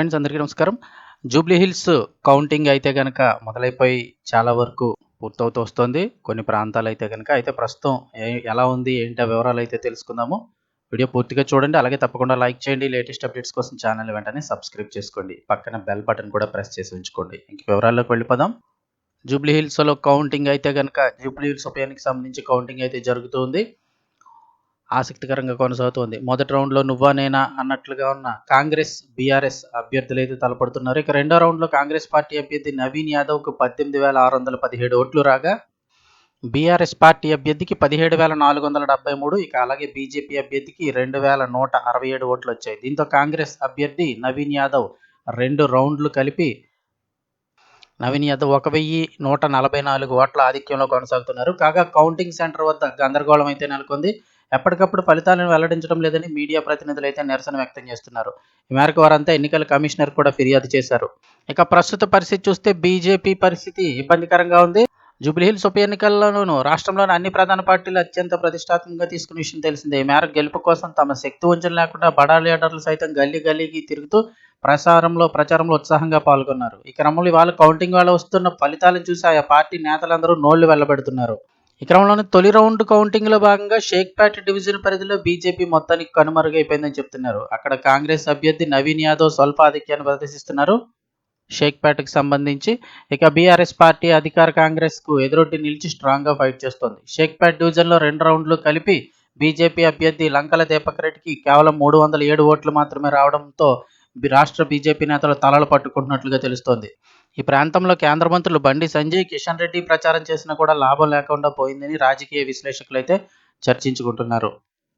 Friends అందరికీ నమస్కారం. Jubilee hills counting అయితే కనుక మొదలైపోయి చాలా వరకు పూర్తవుతూ వస్తుంది. కొన్ని ప్రాంతాలు అయితే కనుక అయితే ప్రస్తుతం ఏ- ఎలా ఉంది ఏంటి వివరాలు అయితే తెలుసుకుందాము. వీడియో పూర్తిగా చూడండి. అలాగే తప్పకుండా లైక్ చేయండి. లేటెస్ట్ అప్డేట్స్ కోసం ఛానల్ వెంటనే సబ్స్క్రైబ్ చేసుకోండి. పక్కన బెల్ బటన్ కూడా ప్రెస్ చేసి ఉంచుకోండి. ఇంక వివరాల్లోకి వెళ్ళిపోదాం. జూబ్లీ హిల్స్లో కౌంటింగ్ అయితే కనుక జూబ్లీ హిల్స్ ఉప సంబంధించి కౌంటింగ్ అయితే జరుగుతుంది ఆసక్తికరంగా కొనసాగుతోంది. మొదటి రౌండ్లో నువ్వా నేనా అన్నట్లుగా ఉన్న కాంగ్రెస్ బీఆర్ఎస్ అభ్యర్థులు అయితే తలపడుతున్నారు. ఇక రెండో రౌండ్లో కాంగ్రెస్ పార్టీ అభ్యర్థి నవీన్ యాదవ్కు పద్దెనిమిది వేల ఆరు వందల పదిహేడు ఓట్లు రాగా బీఆర్ఎస్ పార్టీ అభ్యర్థికి పదిహేడు వేల నాలుగు వందల డెబ్బై మూడు ఇక అలాగే బీజేపీ అభ్యర్థికి రెండు వేల నూట అరవై ఏడు ఓట్లు వచ్చాయి. దీంతో కాంగ్రెస్ అభ్యర్థి నవీన్ యాదవ్ రెండు రౌండ్లు కలిపి నవీన్ యాదవ్ ఒక వెయ్యి నూట నలభై నాలుగు ఓట్ల ఆధిక్యంలో కొనసాగుతున్నారు. కాగా కౌంటింగ్ సెంటర్ వద్ద గందరగోళం అయితే నెలకొంది. ఎప్పటికప్పుడు ఫలితాలను వెల్లడించడం లేదని మీడియా ప్రతినిధులు అయితే నిరసన వ్యక్తం చేస్తున్నారు. ఈ మేరకు వారంతా ఎన్నికల కమిషనర్ కూడా ఫిర్యాదు చేశారు. ఇక ప్రస్తుత పరిస్థితి చూస్తే బీజేపీ పరిస్థితి ఇబ్బందికరంగా ఉంది. జూబ్లీహిల్స్ ఉప ఎన్నికల్లోనూ రాష్ట్రంలోని అన్ని ప్రధాన పార్టీలు అత్యంత ప్రతిష్టాత్మకంగా తీసుకున్న విషయం తెలిసిందే. ఈ మేరకు గెలుపు కోసం తమ శక్తి వంచన లేకుండా బడా లీడర్లు సైతం గల్లీ గల్లీకి తిరుగుతూ ప్రసారంలో ప్రచారంలో ఉత్సాహంగా పాల్గొన్నారు. ఈ క్రమంలో ఇవాళ కౌంటింగ్ వాళ్ళు వస్తున్న ఫలితాలను చూసి ఆయా పార్టీ నేతలందరూ నోళ్ళు వెళ్ళబెడుతున్నారు ఈ క్రమంలోనే తొలి రౌండ్ కౌంటింగ్లో భాగంగా షేక్పేట్ డివిజన్ పరిధిలో బీజేపీ మొత్తానికి కనుమరుగైపోయిందని చెప్తున్నారు. అక్కడ కాంగ్రెస్ అభ్యర్థి నవీన్ యాదవ్ స్వల్ప ఆధిక్యాన్ని ప్రదర్శిస్తున్నారు. షేక్పేటకు సంబంధించి ఇక బీఆర్ఎస్ పార్టీ అధికార కాంగ్రెస్కు ఎదురొడ్డి నిలిచి స్ట్రాంగ్గా ఫైట్ చేస్తోంది. షేక్పేట్ డివిజన్లో రెండు రౌండ్లు కలిపి బీజేపీ అభ్యర్థి లంకల దీపక్ రెడ్డికి కేవలం మూడు వందల ఏడు ఓట్లు మాత్రమే రావడంతో రాష్ట్ర బీజేపీ నేతలు తలలు పట్టుకుంటున్నట్లుగా తెలుస్తోంది. ఈ ప్రాంతంలో కేంద్ర మంత్రులు బండి సంజయ్ కిషన్ రెడ్డి ప్రచారం చేసినా కూడా లాభం లేకుండా పోయిందని రాజకీయ విశ్లేషకులైతే చర్చించుకుంటున్నారు.